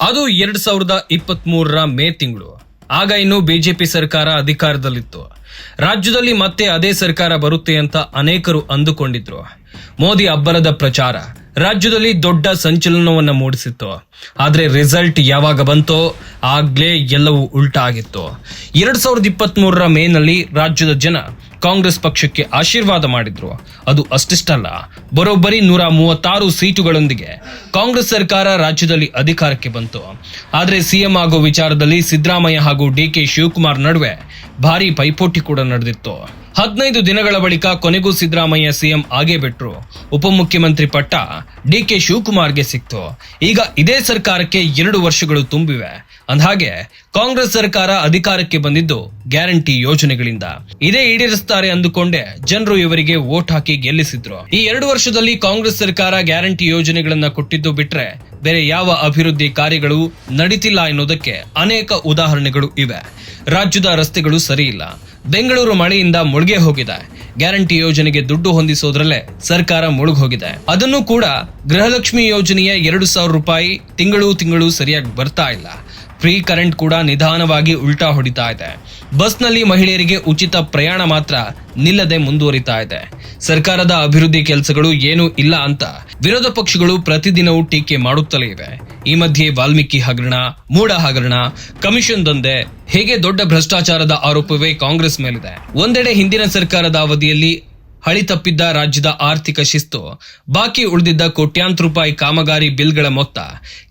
ಅದು ಎರಡ್ ಸಾವಿರದ ಇಪ್ಪತ್ತ್ ಮೂರರ ಮೇ ತಿಂಗಳು. ಆಗ ಇನ್ನು ಬಿಜೆಪಿ ಸರ್ಕಾರ ಅಧಿಕಾರದಲ್ಲಿತ್ತು. ರಾಜ್ಯದಲ್ಲಿ ಮತ್ತೆ ಅದೇ ಸರ್ಕಾರ ಬರುತ್ತೆ ಅಂತ ಅನೇಕರು ಅಂದುಕೊಂಡಿದ್ರು. ಮೋದಿ ಅಬ್ಬರದ ಪ್ರಚಾರ. ರಾಜ್ಯದಲ್ಲಿ ದೊಡ್ಡ ಸಂಚಲನವನ್ನ ಮೂಡಿಸಿತ್ತು. ಆದ್ರೆ ರಿಸಲ್ಟ್ ಯಾವಾಗ ಬಂತೋ ಆಗ್ಲೇ ಎಲ್ಲವೂ ಉಲ್ಟಾ ಆಗಿತ್ತು ಎರಡ್ ಸಾವಿರದ ಇಪ್ಪತ್ತ್ ಮೂರರ ಮೇನಲ್ಲಿ ರಾಜ್ಯದ ಜನ ಕಾಂಗ್ರೆಸ್ ಪಕ್ಷಕ್ಕೆ ಆಶೀರ್ವಾದ ಮಾಡಿದ್ರು. ಅದು ಅಷ್ಟಿಷ್ಟಲ್ಲ. ಬರೋಬ್ಬರಿ ನೂರ ಮೂವತ್ತಾರು ಸೀಟುಗಳೊಂದಿಗೆ ಕಾಂಗ್ರೆಸ್ ಸರ್ಕಾರ ರಾಜ್ಯದಲ್ಲಿ ಅಧಿಕಾರಕ್ಕೆ ಬಂತು. ಆದರೆ ಸಿಎಂ ಆಗೋ ವಿಚಾರದಲ್ಲಿ ಸಿದ್ದರಾಮಯ್ಯ ಹಾಗೂ ಡಿ ಕೆ ಶಿವಕುಮಾರ್ ನಡುವೆ ಭಾರಿ ಪೈಪೋಟಿ ಕೂಡ ನಡೆದಿತ್ತು. ಹದಿನೈದು ದಿನಗಳ ಬಳಿಕ ಕೊನೆಗೂ ಸಿದ್ದರಾಮಯ್ಯ ಸಿಎಂ ಆಗೇ ಬಿಟ್ರು. ಉಪಮುಖ್ಯಮಂತ್ರಿ ಪಟ್ಟ ಡಿ ಕೆ ಶಿವಕುಮಾರ್ಗೆ ಸಿಕ್ತು. ಈಗ ಇದೇ ಸರ್ಕಾರಕ್ಕೆ ಎರಡು ವರ್ಷಗಳು ತುಂಬಿವೆ. ಅಂದ್ಹಾಗೆ ಕಾಂಗ್ರೆಸ್ ಸರ್ಕಾರ ಅಧಿಕಾರಕ್ಕೆ ಬಂದಿದ್ದು ಗ್ಯಾರಂಟಿ ಯೋಜನೆಗಳಿಂದ. ಇದೇ ಈಡೇರಿಸ್ತಾರೆ ಅಂದುಕೊಂಡೆ ಜನರು ಇವರಿಗೆ ವೋಟ್ ಹಾಕಿ ಗೆಲ್ಲಿಸಿದ್ರು. ಈ ಎರಡು ವರ್ಷದಲ್ಲಿ ಕಾಂಗ್ರೆಸ್ ಸರ್ಕಾರ ಗ್ಯಾರಂಟಿ ಯೋಜನೆಗಳನ್ನ ಕೊಟ್ಟಿದ್ದು ಬಿಟ್ರೆ ಬೇರೆ ಯಾವ ಅಭಿವೃದ್ಧಿ ಕಾರ್ಯಗಳು ನಡೀತಿಲ್ಲ ಎನ್ನುವುದಕ್ಕೆ ಅನೇಕ ಉದಾಹರಣೆಗಳು ಇವೆ. ರಾಜ್ಯದ ರಸ್ತೆಗಳು ಸರಿಯಿಲ್ಲ. ಬೆಂಗಳೂರು ಮಳೆಯಿಂದ ಮುಳುಗೆ ಹೋಗಿದೆ. ಗ್ಯಾರಂಟಿ ಯೋಜನೆಗೆ ದುಡ್ಡು ಹೊಂದಿಸೋದ್ರಲ್ಲೇ ಸರ್ಕಾರ ಮುಳುಗೋಗಿದೆ ಅದನ್ನು ಕೂಡ ಗೃಹಲಕ್ಷ್ಮಿ ಯೋಜನೆಯ ಎರಡು ಸಾವಿರ ರೂಪಾಯಿ ತಿಂಗಳು ತಿಂಗಳು ಸರಿಯಾಗಿ ಬರ್ತಾ ಇಲ್ಲ. ಫ್ರೀ ಕರೆಂಟ್ ಕೂಡ ನಿಧಾನವಾಗಿ ಉಲ್ಟಾ ಹೊಡಿತಾ ಇದೆ. ಬಸ್ನಲ್ಲಿ ಮಹಿಳೆಯರಿಗೆ ಉಚಿತ ಪ್ರಯಾಣ ಮಾತ್ರ ನಿಲ್ಲದೆ ಮುಂದುವರಿತಾ ಇದೆ. ಸರ್ಕಾರದ ಅಭಿವೃದ್ಧಿ ಕೆಲಸಗಳು ಏನೂ ಇಲ್ಲ ಅಂತ ವಿರೋಧ ಪಕ್ಷಗಳು ಪ್ರತಿದಿನವೂ ಟೀಕೆ ಮಾಡುತ್ತಲೇ ಇವೆ. ಈ ಮಧ್ಯೆ ವಾಲ್ಮೀಕಿ ಹಗರಣ ಮೂಡ ಹಗರಣ, ಕಮಿಷನ್ ದಂಧೆ, ಹೇಗೆ ದೊಡ್ಡ ಭ್ರಷ್ಟಾಚಾರದ ಆರೋಪವೇ ಕಾಂಗ್ರೆಸ್ ಮೇಲಿದೆ. ಒಂದೆಡೆ ಹಿಂದಿನ ಸರ್ಕಾರದ ಅವಧಿಯಲ್ಲಿ ಹಳಿ ತಪ್ಪಿದ್ದ ರಾಜ್ಯದ ಆರ್ಥಿಕ ಶಿಸ್ತು, ಬಾಕಿ ಉಳಿದಿದ್ದ ಕೋಟ್ಯಾಂತರ ರೂಪಾಯಿ ಕಾಮಗಾರಿ ಬಿಲ್ಗಳ ಮೊತ್ತ,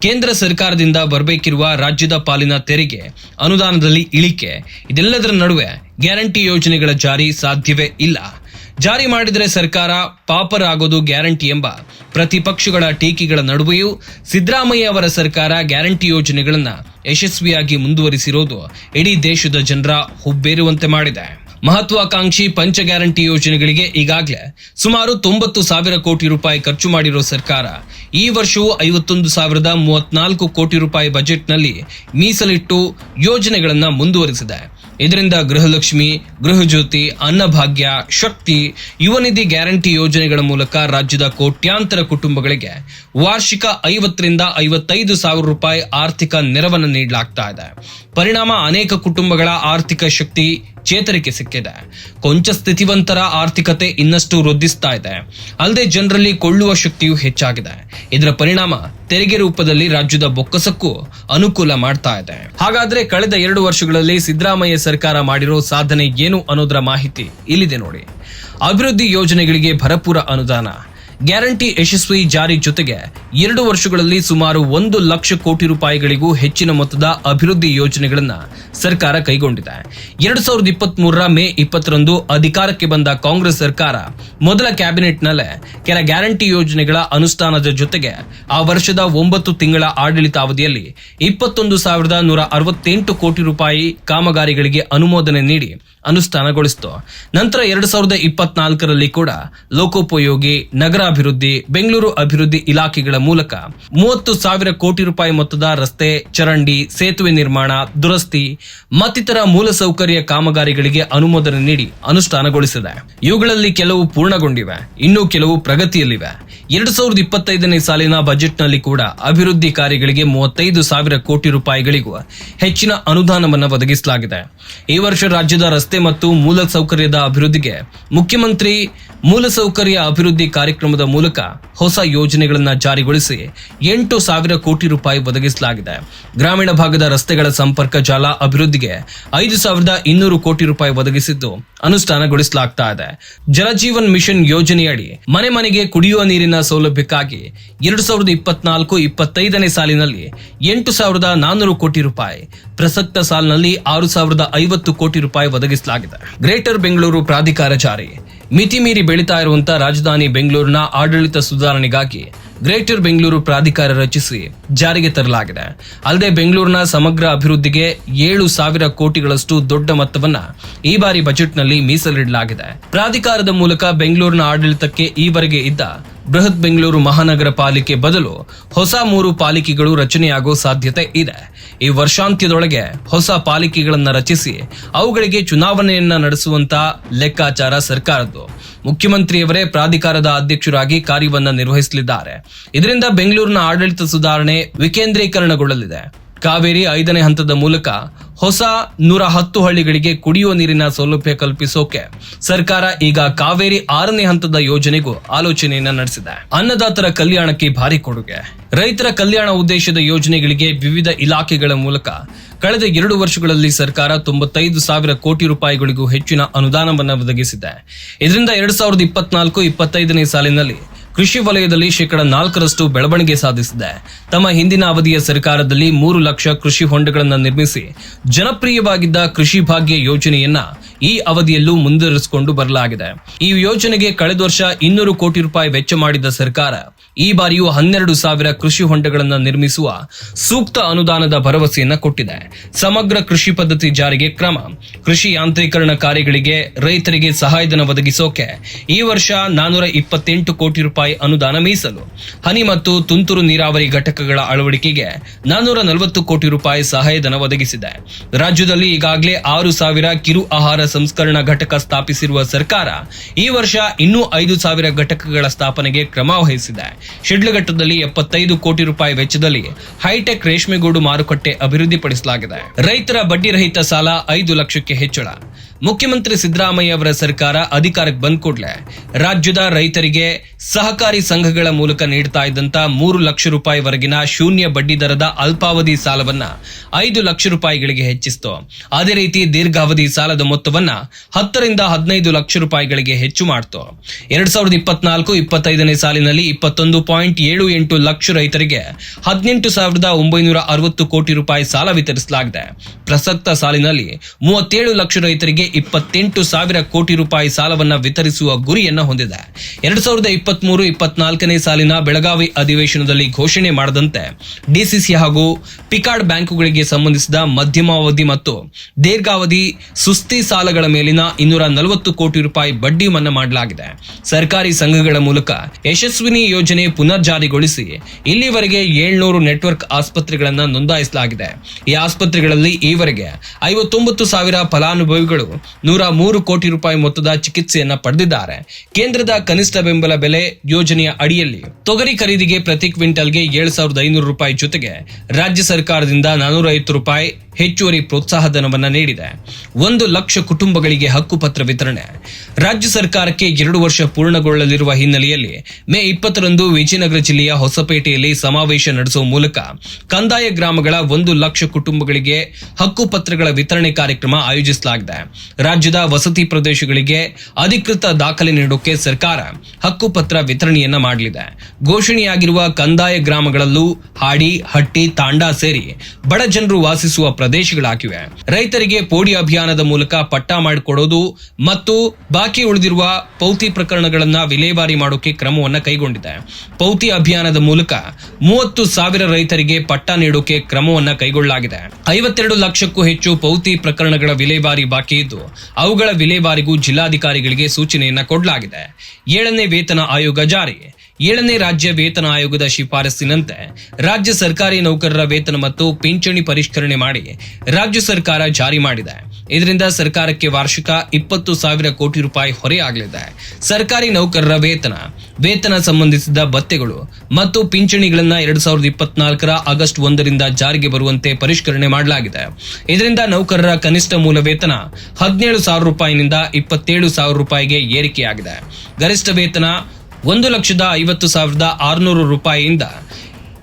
ಕೇಂದ್ರ ಸರ್ಕಾರದಿಂದ ಬರಬೇಕಿರುವ ರಾಜ್ಯದ ಪಾಲಿನ ತೆರಿಗೆ, ಅನುದಾನದಲ್ಲಿ ಇಳಿಕೆ, ಇದೆಲ್ಲದರ ನಡುವೆ ಗ್ಯಾರಂಟಿ ಯೋಜನೆಗಳ ಜಾರಿ ಸಾಧ್ಯವೇ ಇಲ್ಲ. ಜಾರಿ ಮಾಡಿದರೆ ಸರ್ಕಾರ ಪಾಪರಾಗೋದು ಗ್ಯಾರಂಟಿ ಎಂಬ ಪ್ರತಿಪಕ್ಷಗಳ ಟೀಕೆಗಳ ನಡುವೆಯೂ ಸಿದ್ದರಾಮಯ್ಯ ಅವರ ಸರ್ಕಾರ ಗ್ಯಾರಂಟಿ ಯೋಜನೆಗಳನ್ನು ಯಶಸ್ವಿಯಾಗಿ ಮುಂದುವರಿಸಿರೋದು ಇಡೀ ದೇಶದ ಜನರ ಹುಬ್ಬೇರುವಂತೆ ಮಾಡಿದೆ. ಮಹತ್ವಾಕಾಂಕ್ಷಿ ಪಂಚ ಗ್ಯಾರಂಟಿ ಯೋಜನೆಗಳಿಗೆ ಈಗಾಗಲೇ ಸುಮಾರು ತೊಂಬತ್ತು ಸಾವಿರ ಕೋಟಿ ರೂಪಾಯಿ ಖರ್ಚು ಮಾಡಿರೋ ಸರ್ಕಾರ ಈ ವರ್ಷವೂ ಐವತ್ತೊಂದು ಸಾವಿರದ ಮೂವತ್ನಾಲ್ಕು ಕೋಟಿ ರೂಪಾಯಿ ಬಜೆಟ್ನಲ್ಲಿ ಮೀಸಲಿಟ್ಟು ಯೋಜನೆಗಳನ್ನು ಮುಂದುವರಿಸಿದೆ. ಇದರಿಂದ ಗೃಹಲಕ್ಷ್ಮಿ, ಗೃಹಜ್ಯೋತಿ, ಅನ್ನಭಾಗ್ಯ, ಶಕ್ತಿ, ಯುವನಿಧಿ ಗ್ಯಾರಂಟಿ ಯೋಜನೆಗಳ ಮೂಲಕ ರಾಜ್ಯದ ಕೋಟ್ಯಾಂತರ ಕುಟುಂಬಗಳಿಗೆ ವಾರ್ಷಿಕ ಐವತ್ತರಿಂದ ಐವತ್ತೈದು ಸಾವಿರ ರೂಪಾಯಿ ಆರ್ಥಿಕ ನೆರವನ್ನು ನೀಡಲಾಗ್ತಾ ಇದೆ. ಪರಿಣಾಮ ಅನೇಕ ಕುಟುಂಬಗಳ ಆರ್ಥಿಕ ಶಕ್ತಿ ಚೇತರಿಕೆ ಸಿಕ್ಕಿದೆ. ಕೊಂಚ ಸ್ಥಿತಿವಂತರ ಆರ್ಥಿಕತೆ ಇನ್ನಷ್ಟು ವೃದ್ಧಿಸ್ತಾ ಇದೆ. ಅಲ್ಲದೆ ಜನರಲ್ಲಿ ಕೊಳ್ಳುವ ಶಕ್ತಿಯು ಹೆಚ್ಚಾಗಿದೆ. ಇದರ ಪರಿಣಾಮ ತೆರಿಗೆ ರೂಪದಲ್ಲಿ ರಾಜ್ಯದ ಬೊಕ್ಕಸಕ್ಕೂ ಅನುಕೂಲ ಮಾಡ್ತಾ ಇದೆ. ಹಾಗಾದ್ರೆ ಕಳೆದ ಎರಡು ವರ್ಷಗಳಲ್ಲಿ ಸಿದ್ದರಾಮಯ್ಯ ಸರ್ಕಾರ ಮಾಡಿರೋ ಸಾಧನೆ ಏನು ಅನ್ನೋದರ ಮಾಹಿತಿ ಇಲ್ಲಿದೆ ನೋಡಿ. ಅಭಿವೃದ್ಧಿ ಯೋಜನೆಗಳಿಗೆ ಭರಪೂರ ಅನುದಾನ. ಗ್ಯಾರಂಟಿ ಯಶಸ್ವಿ ಜಾರಿ ಜೊತೆಗೆ ಎರಡು ವರ್ಷಗಳಲ್ಲಿ ಸುಮಾರು ಒಂದು ಲಕ್ಷ ಕೋಟಿ ರೂಪಾಯಿಗಳಿಗೂ ಹೆಚ್ಚಿನ ಮೊತ್ತದ ಅಭಿವೃದ್ಧಿ ಯೋಜನೆಗಳನ್ನು ಸರ್ಕಾರ ಕೈಗೊಂಡಿದೆ. ಎರಡು ಸಾವಿರದ ಇಪ್ಪತ್ತ್ ಮೂರರ ಮೇ ಇಪ್ಪತ್ತರಂದು ಅಧಿಕಾರಕ್ಕೆ ಬಂದ ಕಾಂಗ್ರೆಸ್ ಸರ್ಕಾರ ಮೊದಲ ಕ್ಯಾಬಿನೆಟ್ನಲ್ಲೇ ಕೆಲ ಗ್ಯಾರಂಟಿ ಯೋಜನೆಗಳ ಅನುಷ್ಠಾನದ ಜೊತೆಗೆ ಆ ವರ್ಷದ ಒಂಬತ್ತು ತಿಂಗಳ ಆಡಳಿತಾವಧಿಯಲ್ಲಿ ಇಪ್ಪತ್ತೊಂದು ಸಾವಿರದ ನೂರ ಅರವತ್ತೆಂಟು ಕೋಟಿ ರೂಪಾಯಿ ಕಾಮಗಾರಿಗಳಿಗೆ ಅನುಮೋದನೆ ನೀಡಿ ಅನುಷ್ಠಾನಗೊಳಿಸಿತು. ನಂತರ ಎರಡು ಸಾವಿರದ ಇಪ್ಪತ್ನಾಲ್ಕರಲ್ಲಿ ಕೂಡ ಲೋಕೋಪಯೋಗಿ ನಗರಾಭಿವೃದ್ಧಿ ಬೆಂಗಳೂರು ಅಭಿವೃದ್ಧಿ ಇಲಾಖೆಗಳ ಮೂಲಕ ಮೂವತ್ತು ಸಾವಿರ ಕೋಟಿ ರೂಪಾಯಿ ಮೊತ್ತದ ರಸ್ತೆ, ಚರಂಡಿ, ಸೇತುವೆ ನಿರ್ಮಾಣ, ದುರಸ್ತಿ, ಮತ್ತಿತರ ಮೂಲಸೌಕರ್ಯ ಕಾಮಗಾರಿಗಳಿಗೆ ಅನುಮೋದನೆ ನೀಡಿ ಅನುಷ್ಠಾನಗೊಳಿಸಿದೆ. ಇವುಗಳಲ್ಲಿ ಕೆಲವು ಪೂರ್ಣಗೊಂಡಿವೆ, ಇನ್ನೂ ಕೆಲವು ಪ್ರಗತಿಯಲ್ಲಿವೆ. ಎರಡು ಸಾವಿರದ ಇಪ್ಪತ್ತೈದನೇ ಸಾಲಿನ ಬಜೆಟ್ನಲ್ಲಿ ಕೂಡ ಅಭಿವೃದ್ಧಿ ಕಾರ್ಯಗಳಿಗೆ ಮೂವತ್ತೈದು ಸಾವಿರ ಕೋಟಿ ರೂಪಾಯಿಗಳಿಗೂ ಹೆಚ್ಚಿನ ಅನುದಾನವನ್ನು ಒದಗಿಸಲಾಗಿದೆ. ಈ ವರ್ಷ ರಾಜ್ಯದ ರಸ್ತೆ ಮತ್ತು ಮೂಲಸೌಕರ್ಯದ ಅಭಿವೃದ್ಧಿಗೆ ಮುಖ್ಯಮಂತ್ರಿ ಮೂಲಸೌಕರ್ಯ ಅಭಿವೃದ್ಧಿ ಕಾರ್ಯಕ್ರಮದ ಮೂಲಕ ಹೊಸ ಯೋಜನೆಗಳನ್ನು ಜಾರಿಗೊಳಿಸಿ ಎಂಟು ಸಾವಿರ ಕೋಟಿ ರೂಪಾಯಿ ಒದಗಿಸಲಾಗಿದೆ. ಗ್ರಾಮೀಣ ಭಾಗದ ರಸ್ತೆಗಳ ಸಂಪರ್ಕ ಜಾಲ ಅಭಿವೃದ್ಧಿಗೆ ಐದು ಸಾವಿರದ ಇನ್ನೂರು ಕೋಟಿ ರೂಪಾಯಿ ಒದಗಿಸಿದ್ದು ಅನುಷ್ಠಾನಗೊಳಿಸಲಾಗ್ತಾ ಇದೆ. ಜಲಜೀವನ್ ಮಿಷನ್ ಯೋಜನೆಯಡಿ ಮನೆ ಮನೆಗೆ ಕುಡಿಯುವ ನೀರಿನ ಸೌಲಭ್ಯಕ್ಕಾಗಿ ಎರಡು ಸಾವಿರದ ಇಪ್ಪತ್ನಾಲ್ಕು ಇಪ್ಪತ್ತೈದನೇ ಸಾಲಿನಲ್ಲಿ ಎಂಟು ಸಾವಿರದ ನಾನ್ನೂರು ಕೋಟಿ ರೂಪಾಯಿ, ಪ್ರಸಕ್ತ ಸಾಲಿನಲ್ಲಿ ಆರು ಸಾವಿರದ ಐವತ್ತು ಕೋಟಿ ರೂಪಾಯಿ ಒದಗಿಸಲಾಗಿದೆ. ಗ್ರೇಟರ್ ಬೆಂಗಳೂರು ಪ್ರಾಧಿಕಾರ ಜಾರಿ ಮಿತಿ ಮೀರಿ ಬೆಳೀತಾ ಇರುವಂತಹ ರಾಜಧಾನಿ ಬೆಂಗಳೂರಿನ ಆಡಳಿತ ಸುಧಾರಣೆಗಾಗಿ ಗ್ರೇಟರ್ ಬೆಂಗಳೂರು ಪ್ರಾಧಿಕಾರ ರಚಿಸಿ ಜಾರಿಗೆ ತರಲಾಗಿದೆ. ಅಲ್ಲದೆ ಬೆಂಗಳೂರಿನ ಸಮಗ್ರ ಅಭಿವೃದ್ಧಿಗೆ ಏಳು ಸಾವಿರ ಕೋಟಿಗಳಷ್ಟು ದೊಡ್ಡ ಮೊತ್ತವನ್ನ ಈ ಬಾರಿ ಬಜೆಟ್ನಲ್ಲಿ ಮೀಸಲಿಡಲಾಗಿದೆ. ಪ್ರಾಧಿಕಾರದ ಮೂಲಕ ಬೆಂಗಳೂರಿನ ಆಡಳಿತಕ್ಕೆ ಈವರೆಗೆ ಇದ್ದ ಬೃಹತ್ ಬೆಂಗಳೂರು ಮಹಾನಗರ ಪಾಲಿಕೆ ಬದಲು ಹೊಸ ಮೂರು ಪಾಲಿಕೆಗಳು ರಚನೆಯಾಗೋ ಸಾಧ್ಯತೆ ಇದೆ. ಈ ವರ್ಷಾಂತ್ಯದೊಳಗೆ ಹೊಸ ಪಾಲಿಕೆಗಳನ್ನ ರಚಿಸಿ ಅವುಗಳಿಗೆ ಚುನಾವಣೆಯನ್ನ ನಡೆಸುವಂತ ಲೆಕ್ಕಾಚಾರ ಸರ್ಕಾರದ್ದು. ಮುಖ್ಯಮಂತ್ರಿಯವರೇ ಪ್ರಾಧಿಕಾರದ ಅಧ್ಯಕ್ಷರಾಗಿ ಕಾರ್ಯವನ್ನ ನಿರ್ವಹಿಸಲಿದ್ದಾರೆ. ಇದರಿಂದ ಬೆಂಗಳೂರಿನ ಆಡಳಿತ ಸುಧಾರಣೆ ವಿಕೇಂದ್ರೀಕರಣಗೊಳ್ಳಲಿದೆ. ಕಾವೇರಿ ಐದನೇ ಹಂತದ ಮೂಲಕ ಹೊಸ ನೂರ ಹತ್ತು ಹಳ್ಳಿಗಳಿಗೆ ಕುಡಿಯುವ ನೀರಿನ ಸೌಲಭ್ಯ ಕಲ್ಪಿಸೋಕೆ ಸರ್ಕಾರ ಈಗ ಕಾವೇರಿ ಆರನೇ ಹಂತದ ಯೋಜನೆಗೂ ಆಲೋಚನೆಯನ್ನ ನಡೆಸಿದೆ. ಅನ್ನದಾತರ ಕಲ್ಯಾಣಕ್ಕೆ ಭಾರಿ ಕೊಡುಗೆ. ರೈತರ ಕಲ್ಯಾಣ ಉದ್ದೇಶದ ಯೋಜನೆಗಳಿಗೆ ವಿವಿಧ ಇಲಾಖೆಗಳ ಮೂಲಕ ಕಳೆದ ಎರಡು ವರ್ಷಗಳಲ್ಲಿ ಸರ್ಕಾರ ತೊಂಬತ್ತೈದು ಸಾವಿರ ಕೋಟಿ ರೂಪಾಯಿಗಳಿಗೂ ಹೆಚ್ಚಿನ ಅನುದಾನವನ್ನು ಒದಗಿಸಿದೆ. ಇದರಿಂದ ಎರಡ್ ಸಾವಿರದ ಇಪ್ಪತ್ನಾಲ್ಕು ಇಪ್ಪತ್ತೈದನೇ ಸಾಲಿನಲ್ಲಿ ಕೃಷಿ ವಲಯದಲ್ಲಿ ಶೇಕಡ ನಾಲ್ಕರಷ್ಟು ಬೆಳವಣಿಗೆ ಸಾಧಿಸಿದೆ. ತಮ್ಮ ಹಿಂದಿನ ಅವಧಿಯ ಸರ್ಕಾರದಲ್ಲಿ ಮೂರು ಲಕ್ಷ ಕೃಷಿ ಹೊಂಡಗಳನ್ನು ನಿರ್ಮಿಸಿ ಜನಪ್ರಿಯವಾಗಿದ್ದ ಕೃಷಿ ಭಾಗ್ಯ ಯೋಜನೆಯನ್ನ ಈ ಅವಧಿಯಲ್ಲೂ ಮುಂದುವರಿಸಿಕೊಂಡು ಬರಲಾಗಿದೆ. ಈ ಯೋಜನೆಗೆ ಕಳೆದ ವರ್ಷ ಇನ್ನೂರು ಕೋಟಿ ರೂಪಾಯಿ ವೆಚ್ಚ ಮಾಡಿದ ಸರ್ಕಾರ ಈ ಬಾರಿಯೂ ಹನ್ನೆರಡು ಸಾವಿರ ಕೃಷಿ ಹೊಂಡಗಳನ್ನು ನಿರ್ಮಿಸುವ ಸೂಕ್ತ ಅನುದಾನದ ಭರವಸೆಯನ್ನ ಕೊಟ್ಟಿದೆ. ಸಮಗ್ರ ಕೃಷಿ ಪದ್ಧತಿ ಜಾರಿಗೆ ಕ್ರಮ, ಕೃಷಿ ಯಾಂತ್ರೀಕರಣ ಕಾರ್ಯಗಳಿಗೆ ರೈತರಿಗೆ ಸಹಾಯಧನ ಒದಗಿಸೋಕೆ ಈ ವರ್ಷ ನಾನೂರ ಇಪ್ಪತ್ತೆಂಟು ಕೋಟಿ ರೂಪಾಯಿ ಅನುದಾನ ಮೀಸಲು, ಹನಿ ಮತ್ತು ತುಂತುರು ನೀರಾವರಿ ಘಟಕಗಳ ಅಳವಡಿಕೆಗೆ ನಾನೂರ ನಲವತ್ತು ಕೋಟಿ ರೂಪಾಯಿ ಸಹಾಯಧನ ಒದಗಿಸಿದೆ. ರಾಜ್ಯದಲ್ಲಿ ಈಗಾಗಲೇ ಆರು ಸಾವಿರ ಕಿರು ಆಹಾರ ಸಂಸ್ಕರಣಾ ಘಟಕ ಸ್ಥಾಪಿಸಿರುವ ಸರ್ಕಾರ ಈ ವರ್ಷ ಇನ್ನೂ ಐದು ಸಾವಿರ ಘಟಕಗಳ ಸ್ಥಾಪನೆಗೆ ಕ್ರಮ ವಹಿಸಿದೆ. ಶಿಡ್ಲಘಟ್ಟದಲ್ಲಿ ಎಪ್ಪತ್ತೈದು ಕೋಟಿ ರೂಪಾಯಿ ವೆಚ್ಚದಲ್ಲಿ ಹೈಟೆಕ್ ರೇಷ್ಮೆಗೂಡು ಮಾರುಕಟ್ಟೆ ಅಭಿವೃದ್ಧಿಪಡಿಸಲಾಗಿದೆ. ರೈತರ ಬಡ್ಡಿ ರಹಿತ ಸಾಲ ಐದು ಲಕ್ಷಕ್ಕೆ ಹೆಚ್ಚಳ. ಮುಖ್ಯಮಂತ್ರಿ ಸಿದ್ದರಾಮಯ್ಯ ಅವರ ಸರ್ಕಾರ ಅಧಿಕಾರಕ್ಕೆ ಬಂದ ಕೂಡಲೇ ರಾಜ್ಯದ ರೈತರಿಗೆ ಸಹಕಾರಿ ಸಂಘಗಳ ಮೂಲಕ ನೀಡ್ತಾ ಇದ್ದಂತ ಮೂರು ಲಕ್ಷ ರೂಪಾಯಿವರೆಗಿನ ಶೂನ್ಯ ಬಡ್ಡಿ ದರದ ಅಲ್ಪಾವಧಿ ಸಾಲವನ್ನ ಐದು ಲಕ್ಷ ರೂಪಾಯಿಗಳಿಗೆ ಹೆಚ್ಚಿಸಿತು. ಅದೇ ರೀತಿ ದೀರ್ಘಾವಧಿ ಸಾಲದ ಮೊತ್ತವನ್ನ ಹತ್ತರಿಂದ ಹದಿನೈದು ಲಕ್ಷ ರೂಪಾಯಿಗಳಿಗೆ ಹೆಚ್ಚು ಮಾಡ್ತು. ಎರಡ್ ಸಾವಿರದ ಇಪ್ಪತ್ನಾಲ್ಕು ಇಪ್ಪತ್ತೈದನೇ ಸಾಲಿನಲ್ಲಿ ಇಪ್ಪತ್ತೊಂದು ಪಾಯಿಂಟ್ ಏಳು ಎಂಟು ಲಕ್ಷ ರೈತರಿಗೆ ಹದಿನೆಂಟು ಸಾವಿರದ ಒಂಬೈನೂರ ಅರವತ್ತು ಕೋಟಿ ರೂಪಾಯಿ ಸಾಲ ವಿತರಿಸಲಾಗಿದೆ. ಪ್ರಸಕ್ತ ಸಾಲಿನಲ್ಲಿ ಮೂವತ್ತೇಳು ಲಕ್ಷ ರೈತರಿಗೆ ಇಪ್ಪತ್ತೆಂಟು ಸಾವಿರ ಕೋಟಿ ರೂಪಾಯಿ ಸಾಲವನ್ನ ವಿತರಿಸುವ ಗುರಿಯನ್ನ ಹೊಂದಿದೆ. ಎರಡ್ ಸಾವಿರದ ಇಪ್ಪತ್ತ್ ಮೂರು ಇಪ್ಪತ್ನಾಲ್ಕನೇ ಸಾಲಿನ ಬೆಳಗಾವಿ ಅಧಿವೇಶನದಲ್ಲಿ ಘೋಷಣೆ ಮಾಡದಂತೆ ಡಿಸಿಸಿ ಹಾಗೂ ಪಿಕಾರ್ಡ್ ಬ್ಯಾಂಕುಗಳಿಗೆ ಸಂಬಂಧಿಸಿದ ಮಧ್ಯಮಾವಧಿ ಮತ್ತು ದೀರ್ಘಾವಧಿ ಸುಸ್ತಿ ಸಾಲಗಳ ಮೇಲಿನ ಇನ್ನೂರ ನಲವತ್ತು ಕೋಟಿ ರೂಪಾಯಿ ಬಡ್ಡಿ ಮನ್ನಾ ಮಾಡಲಾಗಿದೆ. ಸರ್ಕಾರಿ ಸಂಘಗಳ ಮೂಲಕ ಯಶಸ್ವಿನಿ ಯೋಜನೆ ಪುನರ್ ಜಾರಿಗೊಳಿಸಿ ಇಲ್ಲಿವರೆಗೆ ಏಳ್ನೂರು ನೆಟ್ವರ್ಕ್ ಆಸ್ಪತ್ರೆಗಳನ್ನು ನೋಂದಾಯಿಸಲಾಗಿದೆ. ಈ ಆಸ್ಪತ್ರೆಗಳಲ್ಲಿ ಈವರೆಗೆ ಐವತ್ತೊಂಬತ್ತು ಸಾವಿರ ಫಲಾನುಭವಿಗಳು ನೂರ ಮೂರು ಕೋಟಿ ರೂಪಾಯಿ ಮೊತ್ತದ ಚಿಕಿತ್ಸೆಯನ್ನ ಪಡೆದಿದ್ದಾರೆ. ಕೇಂದ್ರದ ಕನಿಷ್ಠ ಬೆಂಬಲ ಬೆಲೆ ಯೋಜನೆಯ ಅಡಿಯಲ್ಲಿ ತೊಗರಿ ಖರೀದಿಗೆ ಪ್ರತಿ ಕ್ವಿಂಟಲ್ಗೆ ಏಳು ಸಾವಿರದ ಐನೂರು ರೂಪಾಯಿ ಜೊತೆಗೆ ರಾಜ್ಯ ಸರ್ಕಾರದಿಂದ ನಾನೂರ ಐವತ್ತು ರೂಪಾಯಿ ಹೆಚ್ಚುವರಿ ಪ್ರೋತ್ಸಾಹಧನವನ್ನ ನೀಡಿದೆ. ಒಂದು ಲಕ್ಷ ಕುಟುಂಬಗಳಿಗೆ ಹಕ್ಕುಪತ್ರ ವಿತರಣೆ. ರಾಜ್ಯ ಸರ್ಕಾರಕ್ಕೆ ಎರಡು ವರ್ಷ ಪೂರ್ಣಗೊಳ್ಳಲಿರುವ ಹಿನ್ನೆಲೆಯಲ್ಲಿ ಮೇ ಇಪ್ಪತ್ತರಂದು ವಿಜಯನಗರ ಜಿಲ್ಲೆಯ ಹೊಸಪೇಟೆಯಲ್ಲಿ ಸಮಾವೇಶ ನಡೆಸುವ ಮೂಲಕ ಕಂದಾಯ ಗ್ರಾಮಗಳ ಒಂದು ಲಕ್ಷ ಕುಟುಂಬಗಳಿಗೆ ಹಕ್ಕುಪತ್ರಗಳ ವಿತರಣೆ ಕಾರ್ಯಕ್ರಮ ಆಯೋಜಿಸಲಾಗಿದೆ. ರಾಜ್ಯದ ವಸತಿ ಪ್ರದೇಶಗಳಿಗೆ ಅಧಿಕೃತ ದಾಖಲೆ ನೀಡೋಕೆ ಸರ್ಕಾರ ಹಕ್ಕುಪತ್ರ ವಿತರಣೆಯನ್ನ ಮಾಡಲಿದೆ. ಘೋಷಣೆಯಾಗಿರುವ ಕಂದಾಯ ಗ್ರಾಮಗಳಲ್ಲೂ ಹಾಡಿ, ಹಟ್ಟಿ, ತಾಂಡಾ ಸೇರಿ ಬಡ ಜನರು ವಾಸಿಸುವ ಪ್ರದೇಶಗಳಾಗಿವೆ. ರೈತರಿಗೆ ಪೋಡಿ ಅಭಿಯಾನದ ಮೂಲಕ ಪಟ್ಟ ಮಾಡಿಕೊಡೋದು ಮತ್ತು ಬಾಕಿ ಉಳಿದಿರುವ ಪೌತಿ ಪ್ರಕರಣಗಳನ್ನ ವಿಲೇವಾರಿ ಮಾಡೋಕೆ ಕ್ರಮವನ್ನ ಕೈಗೊಂಡಿದೆ. ಪೌತಿ ಅಭಿಯಾನದ ಮೂಲಕ ಮೂವತ್ತು ಸಾವಿರ ರೈತರಿಗೆ ಪಟ್ಟ ನೀಡೋಕೆ ಕ್ರಮವನ್ನ ಕೈಗೊಳ್ಳಲಾಗಿದೆ. ಐವತ್ತೆರಡು ಲಕ್ಷಕ್ಕೂ ಹೆಚ್ಚು ಪೌತಿ ಪ್ರಕರಣಗಳ ವಿಲೇವಾರಿ ಬಾಕಿ ಇದ್ದು, ಅವುಗಳ ವಿಲೇವಾರಿಗೂ ಜಿಲ್ಲಾಧಿಕಾರಿಗಳಿಗೆ ಸೂಚನೆಯನ್ನ ಕೊಡಲಾಗಿದೆ. ಏಳನೇ ವೇತನ ಆಯೋಗ ಜಾರಿ. ಏಳನೇ ರಾಜ್ಯ ವೇತನ ಆಯೋಗದ ಶಿಫಾರಸ್ಸಿನಂತೆ ರಾಜ್ಯ ಸರ್ಕಾರಿ ನೌಕರರ ವೇತನ ಮತ್ತು ಪಿಂಚಣಿ ಪರಿಷ್ಕರಣೆ ಮಾಡಿ ರಾಜ್ಯ ಸರ್ಕಾರ ಜಾರಿ ಮಾಡಿದೆ. ಇದರಿಂದ ಸರ್ಕಾರಕ್ಕೆ ವಾರ್ಷಿಕ ಇಪ್ಪತ್ತು ಸಾವಿರ ಕೋಟಿ ರೂಪಾಯಿ ಹೊರೆಯಾಗಲಿದೆ. ಸರ್ಕಾರಿ ನೌಕರರ ವೇತನ ವೇತನ ಸಂಬಂಧಿಸಿದ ಭತ್ಯೆಗಳು ಮತ್ತು ಪಿಂಚಣಿಗಳನ್ನ ಎರಡ್ ಸಾವಿರದ ಇಪ್ಪತ್ನಾಲ್ಕರ ಆಗಸ್ಟ್ ಒಂದರಿಂದ ಜಾರಿಗೆ ಬರುವಂತೆ ಪರಿಷ್ಕರಣೆ ಮಾಡಲಾಗಿದೆ. ಇದರಿಂದ ನೌಕರರ ಕನಿಷ್ಠ ಮೂಲ ವೇತನ ಹದಿನೇಳು ಸಾವಿರ ರೂಪಾಯಿನಿಂದ ಇಪ್ಪತ್ತೇಳು ಸಾವಿರ ರೂಪಾಯಿಗೆ ಏರಿಕೆಯಾಗಿದೆ. ಗರಿಷ್ಠ ವೇತನ ಒಂದು ಲಕ್ಷದ ಐವತ್ತು ಸಾವಿರದ ಆರುನೂರು ರೂಪಾಯಿಯಿಂದ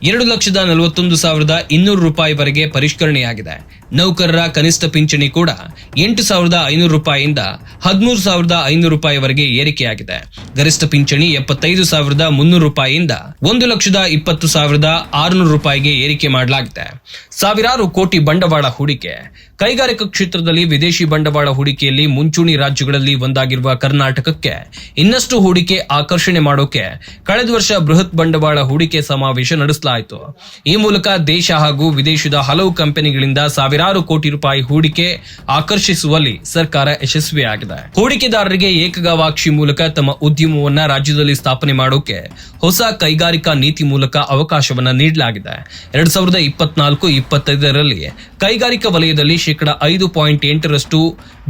ಎರಡು ಲಕ್ಷದ ನಲವತ್ತೊಂದು ಸಾವಿರದ ಇನ್ನೂರು ರೂಪಾಯಿವರೆಗೆ ಪರಿಷ್ಕರಣೆಯಾಗಿದೆ. ನೌಕರರ ಕನಿಷ್ಠ ಪಿಂಚಣಿ ಕೂಡ ಎಂಟು ಸಾವಿರದ ಐನೂರು ರೂಪಾಯಿಯಿಂದ ಹದಿಮೂರು ಸಾವಿರದ ಐನೂರು ರೂಪಾಯಿವರೆಗೆ ಏರಿಕೆಯಾಗಿದೆ. ಗರಿಷ್ಠ ಪಿಂಚಣಿ ಎಪ್ಪತ್ತೈದು ಸಾವಿರದ ಮುನ್ನೂರು ರೂಪಾಯಿಯಿಂದ ಒಂದು ಲಕ್ಷದ ಇಪ್ಪತ್ತು ಸಾವಿರದ ಆರುನೂರು ರೂಪಾಯಿಗೆ ಏರಿಕೆ ಮಾಡಲಾಗಿದೆ. ಸಾವಿರಾರು ಕೋಟಿ ಬಂಡವಾಳ ಹೂಡಿಕೆ ಕೈಗಾರಿಕಾ ಕ್ಷೇತ್ರದಲ್ಲಿ ವಿದೇಶಿ ಬಂಡವಾಳ ಹೂಡಿಕೆಯಲ್ಲಿ ಮುಂಚೂಣಿ ರಾಜ್ಯಗಳಲ್ಲಿ ಒಂದಾಗಿರುವ ಕರ್ನಾಟಕಕ್ಕೆ ಇನ್ನಷ್ಟು ಹೂಡಿಕೆ ಆಕರ್ಷಣೆ ಮಾಡೋಕೆ ಕಳೆದ ವರ್ಷ ಬೃಹತ್ ಬಂಡವಾಳ ಹೂಡಿಕೆ ಸಮಾವೇಶ ನಡೆಸಲಾಯಿತು. ಈ ಮೂಲಕ ದೇಶ ಹಾಗೂ ವಿದೇಶದ ಹಲವು ಕಂಪನಿಗಳಿಂದ ಸಾವಿರಾರು ಕೋಟಿ ರೂಪಾಯಿ ಹೂಡಿಕೆ ಆಕರ್ಷಿಸುವಲ್ಲಿ ಸರ್ಕಾರ ಯಶಸ್ವಿಯಾಗಿದೆ. ಹೂಡಿಕೆದಾರರಿಗೆ ಏಕಗವಾಕ್ಷಿ ಮೂಲಕ ತಮ್ಮ ಉದ್ಯಮವನ್ನ ರಾಜ್ಯದಲ್ಲಿ ಸ್ಥಾಪನೆ ಮಾಡೋಕೆ ಹೊಸ ಕೈಗಾರಿಕಾ ನೀತಿ ಮೂಲಕ ಅವಕಾಶವನ್ನ ನೀಡಲಾಗಿದೆ. ಎರಡ್ ಸಾವಿರದ ಇಪ್ಪತ್ನಾಲ್ಕು ಇಪ್ಪತ್ತೈದರಲ್ಲಿ ಕೈಗಾರಿಕಾ ವಲಯದಲ್ಲಿ ಶೇಕಡ ಐದು ಪಾಯಿಂಟ್ ಎಂಟರಷ್ಟು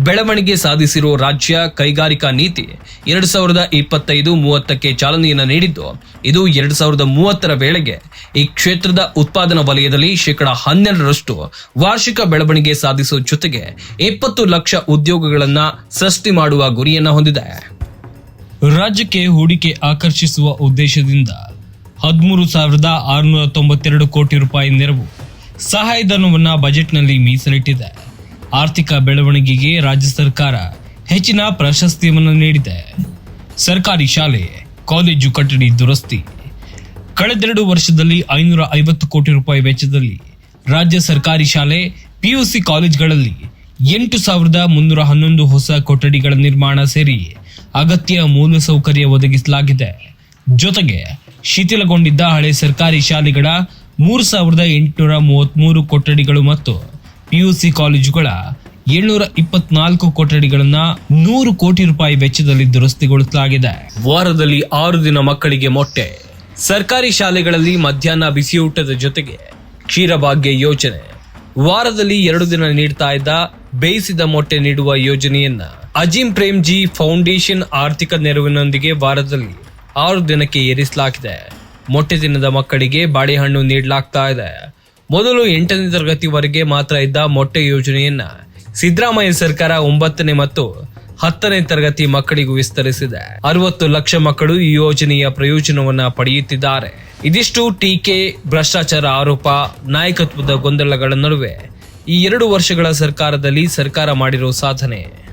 ಬೆಳವಣಿಗೆ ಸಾಧಿಸಿರೋ ರಾಜ್ಯ ಕೈಗಾರಿಕಾ ನೀತಿ. ಎರಡು ಸಾವಿರದ ಇಪ್ಪತ್ತೈದು ಮೂವತ್ತಕ್ಕೆ ಚಾಲನೆಯನ್ನು ನೀಡಿದ್ದು, ಇದು ಎರಡು ಸಾವಿರದ ಮೂವತ್ತರ ವೇಳೆಗೆ ಈ ಕ್ಷೇತ್ರದ ಉತ್ಪಾದನಾ ವಲಯದಲ್ಲಿ ಶೇಕಡ ಹನ್ನೆರಡರಷ್ಟು ವಾರ್ಷಿಕ ಬೆಳವಣಿಗೆ ಸಾಧಿಸುವ ಜೊತೆಗೆ ಇಪ್ಪತ್ತು ಲಕ್ಷ ಉದ್ಯೋಗಗಳನ್ನು ಸೃಷ್ಟಿ ಮಾಡುವ ಗುರಿಯನ್ನು ಹೊಂದಿದೆ. ರಾಜ್ಯಕ್ಕೆ ಹೂಡಿಕೆ ಆಕರ್ಷಿಸುವ ಉದ್ದೇಶದಿಂದ ಹದಿಮೂರು ಸಾವಿರದ ಆರುನೂರ ತೊಂಬತ್ತೆರಡು ಕೋಟಿ ರೂಪಾಯಿ ನೆರವು ಸಹಾಯಧನವನ್ನು ಬಜೆಟ್ನಲ್ಲಿ ಮೀಸಲಿಟ್ಟಿದೆ. ಆರ್ಥಿಕ ಬೆಳವಣಿಗೆಗೆ ರಾಜ್ಯ ಸರ್ಕಾರ ಹೆಚ್ಚಿನ ಪ್ರಶಸ್ತಿಯನ್ನು ನೀಡಿದೆ. ಸರ್ಕಾರಿ ಶಾಲೆ, ಕಾಲೇಜು ಕಟ್ಟಡಿ ದುರಸ್ತಿ. ಕಳೆದೆರಡು ವರ್ಷದಲ್ಲಿ ಐನೂರ ಐವತ್ತು ಕೋಟಿ ರೂಪಾಯಿ ವೆಚ್ಚದಲ್ಲಿ ರಾಜ್ಯ ಸರ್ಕಾರಿ ಶಾಲೆ ಪಿಯುಸಿ ಕಾಲೇಜ್ಗಳಲ್ಲಿ ಎಂಟು ಸಾವಿರದ ಮುನ್ನೂರ ಹನ್ನೊಂದು ಹೊಸ ಕೊಠಡಿಗಳ ನಿರ್ಮಾಣ ಸೇರಿ ಅಗತ್ಯ ಮೂಲಸೌಕರ್ಯ ಒದಗಿಸಲಾಗಿದೆ. ಜೊತೆಗೆ ಶಿಥಿಲಗೊಂಡಿದ್ದ ಹಳೆ ಸರ್ಕಾರಿ ಶಾಲೆಗಳ ಮೂರು ಸಾವಿರದ ಎಂಟುನೂರ ಮೂವತ್ತ್ಮೂರು ಕೊಠಡಿಗಳು ಮತ್ತು ಪಿಯುಸಿ ಕಾಲೇಜುಗಳ ಏಳ್ನೂರ ಇಪ್ಪತ್ನಾಲ್ಕು ಕೊಠಡಿಗಳನ್ನ ನೂರು ಕೋಟಿ ರೂಪಾಯಿ ವೆಚ್ಚದಲ್ಲಿ ದುರಸ್ತಿಗೊಳಿಸಲಾಗಿದೆ. ವಾರದಲ್ಲಿ ಆರು ದಿನ ಮಕ್ಕಳಿಗೆ ಮೊಟ್ಟೆ. ಸರ್ಕಾರಿ ಶಾಲೆಗಳಲ್ಲಿ ಮಧ್ಯಾಹ್ನ ಬಿಸಿಯೂಟದ ಜೊತೆಗೆ ಕ್ಷೀರಭಾಗ್ಯ ಯೋಜನೆ. ವಾರದಲ್ಲಿ ಎರಡು ದಿನ ನೀಡ್ತಾ ಇದ್ದ ಬೇಯಿಸಿದ ಮೊಟ್ಟೆ ನೀಡುವ ಯೋಜನೆಯನ್ನ ಅಜಿಂ ಪ್ರೇಮ್ಜಿ ಫೌಂಡೇಶನ್ ಆರ್ಥಿಕ ನೆರವಿನೊಂದಿಗೆ ವಾರದಲ್ಲಿ ಆರು ದಿನಕ್ಕೆ ಏರಿಸಲಾಗಿದೆ. ಮೊಟ್ಟೆ ದಿನದ ಮಕ್ಕಳಿಗೆ ಬಾಳೆಹಣ್ಣು ನೀಡಲಾಗ್ತಾ ಇದೆ. ಮೊದಲು ಎಂಟನೇ ತರಗತಿವರೆಗೆ ಮಾತ್ರ ಇದ್ದ ಮೊಟ್ಟೆ ಯೋಜನೆಯನ್ನ ಸಿದ್ದರಾಮಯ್ಯ ಸರ್ಕಾರ ಒಂಬತ್ತನೇ ಮತ್ತು ಹತ್ತನೇ ತರಗತಿ ಮಕ್ಕಳಿಗೂ ವಿಸ್ತರಿಸಿದೆ. ಅರವತ್ತು ಲಕ್ಷ ಮಕ್ಕಳು ಈ ಯೋಜನೆಯ ಪ್ರಯೋಜನವನ್ನ ಪಡೆಯುತ್ತಿದ್ದಾರೆ. ಇದಿಷ್ಟು ಟೀಕೆ, ಭ್ರಷ್ಟಾಚಾರ ಆರೋಪ, ನಾಯಕತ್ವದ ಗೊಂದಲಗಳ ನಡುವೆ ಈ ಎರಡು ವರ್ಷಗಳ ಸರ್ಕಾರದಲ್ಲಿ ಸರ್ಕಾರ ಮಾಡಿರೋ ಸಾಧನೆ.